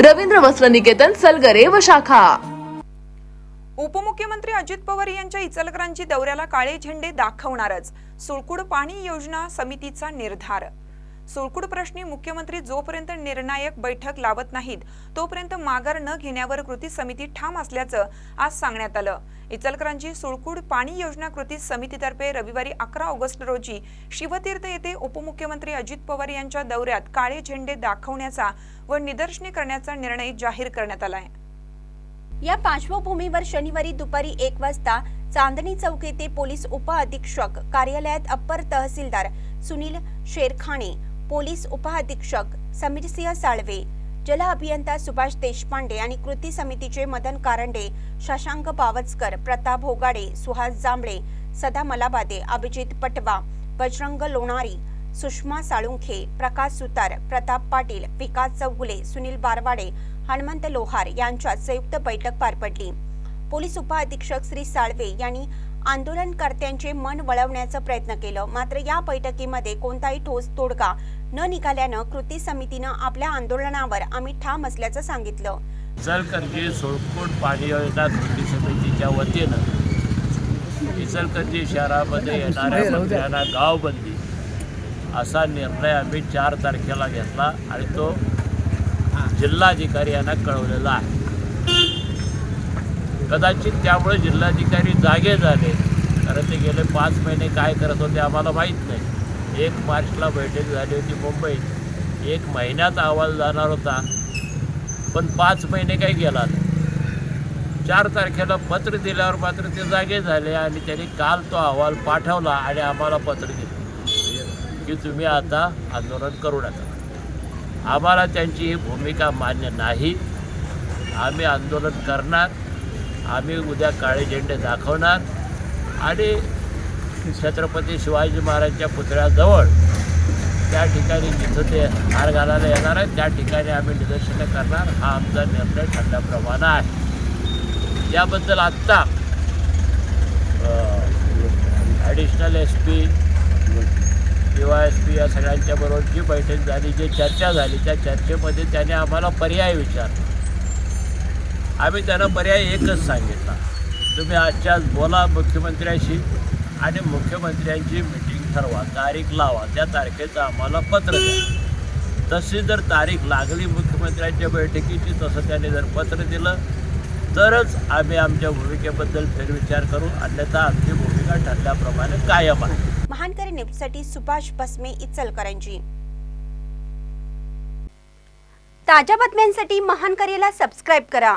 रवींद्र वस्त्र निकेतन सलगरे व शाखा. उपमुख्यमंत्री अजित पवार यांच्या इचलकरांची दौऱ्याला काळे झेंडे दाखवणारच. सुळकुड पाणी योजना समितीचा निर्धार. सुळकूड प्रश्नी मुख्यमंत्री जोपर्यंत निर्णायक बैठक लावत नाहीत तोपर्यंत माघार न घेण्यावर कृती समिती ठाम असल्याचं आज सांगण्यात आलं. इचलकरांची सुळकुड पाणी योजना कृती समितीतर्फे रविवारी अकरा ऑगस्ट रोजी शिवतीर्थ येथे उपमुख्यमंत्री अजित पवार यांच्या दौऱ्यात काळे झेंडे दाखवण्याचा व निदर्शने करण्याचा निर्णय जाहीर करण्यात आला आहे या पार्श्वभूमीवर शनिवारी दुपारी एक वाजता चांदणी चौक येथे पोलीस उपअधीक्षक कार्यालयात अप्पर तहसीलदार सुनील शेरखाणे पोलीस उपअधीक्षक समीरसिंह साळवे जल अभियंता सुभाष देशपांडे आणि कृती समितीचे मदन कारंडे शशांक पावचकर प्रताप होगाडे सुहास जांभळे सदा मलाबादे अभिजित पटवा बजरंग लोणारी सुषमा साळुंखे प्रकाश सुतार प्रताप पाटील विकास चौगुले सुनील बारवाडे हनुमंत लोहार यांच्यात संयुक्त बैठक पार पडली. पोलीस उपअधीक्षक श्री साळवे यांनी आंदोलनकर्त्यांचे मन वळवण्याचा प्रयत्न केलं. मात्र या बैठकीमध्ये कोणताही ठोस तोडगा न निघाल्यानं कृती समितीनं आपल्या आंदोलनावर आम्ही ठाम असल्याचं सांगितलं. इचलकरंजी सोळकोट पाणी योजना कृती समितीच्या वतीनं इचलकरंजी शहरामध्ये येणाऱ्या मंत्र्यांना गावबंदी असा निर्णय आम्ही चार तारखेला घेतला आणि तो जिल्हाधिकारी यांना कळवलेला आहे. कदाचित त्यामुळे जिल्हाधिकारी जागे झाले. कारण ते गेले पाच महिने काय करत होते आम्हाला माहीत नाही. एक मार्चला बैठक झाली होती मुंबईत. एक महिन्यात अहवाल जाणार होता. पण पाच महिने काही गेला नाही. चार तारखेला पत्र दिल्यावर मात्र ते जागे झाले आणि त्यांनी काल तो अहवाल पाठवला आणि आम्हाला पत्र दिलं. की तुम्ही आता आंदोलन करू नका. आम्हाला त्यांची ही भूमिका मान्य नाही. आम्ही आंदोलन करणार. आम्ही उद्या काळे झेंडे दाखवणार. आणि छत्रपती शिवाजी महाराजांच्या पुतळ्याजवळ त्या ठिकाणी जिथं ते हार घालायला येणार आहे त्या ठिकाणी आम्ही निदर्शनं करणार. हा आमचा निर्णय ठरल्याप्रमाणे आहे. याबद्दल आत्ता ॲडिशनल एस पी किंवा एस पी या सगळ्यांच्याबरोबर जी बैठक झाली जी चर्चा झाली त्या चर्चेमध्ये त्याने आम्हाला पर्याय विचारला. आम्ही त्यांना पर्याय एकच सांगितला. तुम्ही आजच्या बोला मुख्यमंत्र्याशी आणि मुख्यमंत्र्यांची मिटिंग ठरवा तारीख लावा त्या तारखेचं आम्हाला पत्र द्या. तशी जर तारीख लागली मुख्यमंत्र्यांच्या बैठकीची तसं त्याने जर पत्र दिलं तरच आम्ही आमच्या भूमिकेबद्दल फेरविचार करू अन्यथा आमची भूमिका ठरल्याप्रमाणे कायम आहे. महानकरी न्यूजसाठी सुभाष बसमे इचलकरंजी. ताज्या बातम्यांसाठी महानकरीला सबस्क्राईब करा.